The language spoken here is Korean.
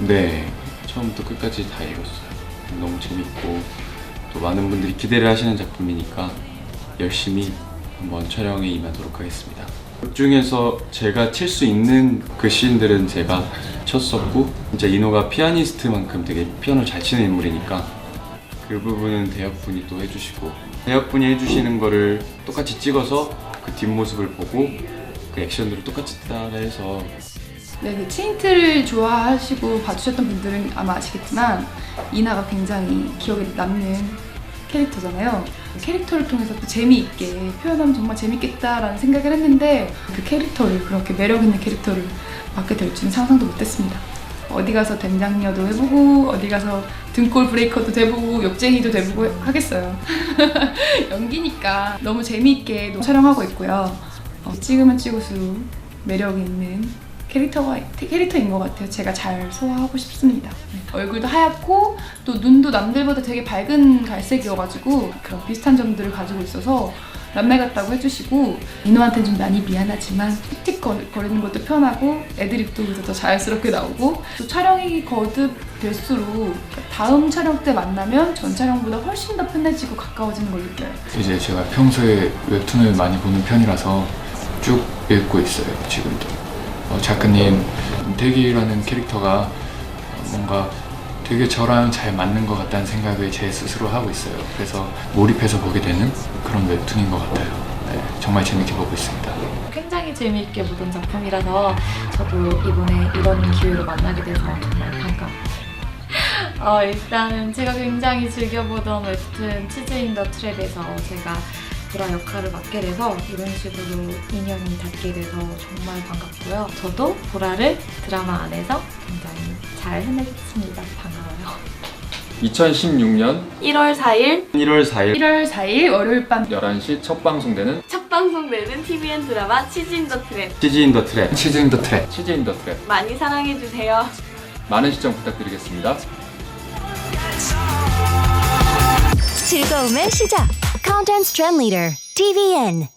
네, 처음부터 끝까지 다 읽었어요. 너무 재밌고 또 많은 분들이 기대를 하시는 작품이니까 열심히 한번 촬영에 임하도록 하겠습니다. 그 중에서 제가 칠 수 있는 그 씬들은 제가 쳤었고 진짜 이노가 피아니스트만큼 되게 피아노 잘 치는 인물이니까 그 부분은 대혁분이 또 해주시고 대혁분이 해주시는 거를 똑같이 찍어서 그 뒷모습을 보고 그 액션들을 똑같이 따라해서 네, 그 체인트를 좋아하시고 봐주셨던 분들은 아마 아시겠지만 이나가 굉장히 기억에 남는 캐릭터잖아요. 캐릭터를 통해서 또 재미있게 표현하면 정말 재밌겠다라는 생각을 했는데 그 캐릭터를 그렇게 매력 있는 캐릭터를 맡게 될 줄은 상상도 못했습니다. 어디 가서 된장녀도 해보고 어디 가서 등골 브레이커도 돼보고 욕쟁이도 돼보고 하겠어요. 연기니까 너무 재미있게 또 촬영하고 있고요. 어, 찍으면 찍을수록 매력 있는 캐릭터가 캐릭터인 것 같아요. 제가 잘 소화하고 싶습니다. 네. 얼굴도 하얗고 또 눈도 남들보다 되게 밝은 갈색이어가지고 그런 비슷한 점들을 가지고 있어서 남매 같다고 해주시고 인호한테는 좀 많이 미안하지만 틱틱 거리는 것도 편하고 애드립도 그래서 더 자연스럽게 나오고 또 촬영이 거듭될수록 다음 촬영 때 만나면 전 촬영보다 훨씬 더 편해지고 가까워지는 걸 느껴요. 이제 제가 평소에 웹툰을 많이 보는 편이라서 쭉 읽고 있어요 지금도 어, 작가님 태기라는 캐릭터가 뭔가 되게 저랑 잘 맞는 것 같다는 생각을 제 스스로 하고 있어요. 그래서 몰입해서 보게 되는 그런 웹툰인 것 같아요. 네, 정말 재밌게 보고 있습니다. 굉장히 재미있게 보던 작품이라서 저도 이번에 이런 기회로 만나게 돼서 정말 반가워요. 어, 일단은 제가 굉장히 즐겨보던 웹툰 치즈 인더 트랩에서 제가 보라 역할을 맡게 돼서 이런 식으로 인연이 닿게 돼서 정말 반갑고요. 저도 보라를 드라마 안에서 굉장히 잘 해내겠습니다. 반가워요. 2016년 1월 4일 1월 4일 1월 4일 월요일 밤 11시 첫 방송되는 첫 방송되는 TVN 드라마 치즈인 더 트랩 치즈 인 더 트랩 치즈 인 더 트랩 치즈 인 더 트랩 많이 사랑해주세요. 많은 시청 부탁드리겠습니다 즐거움의 시작. Content Trend Leader. TVN.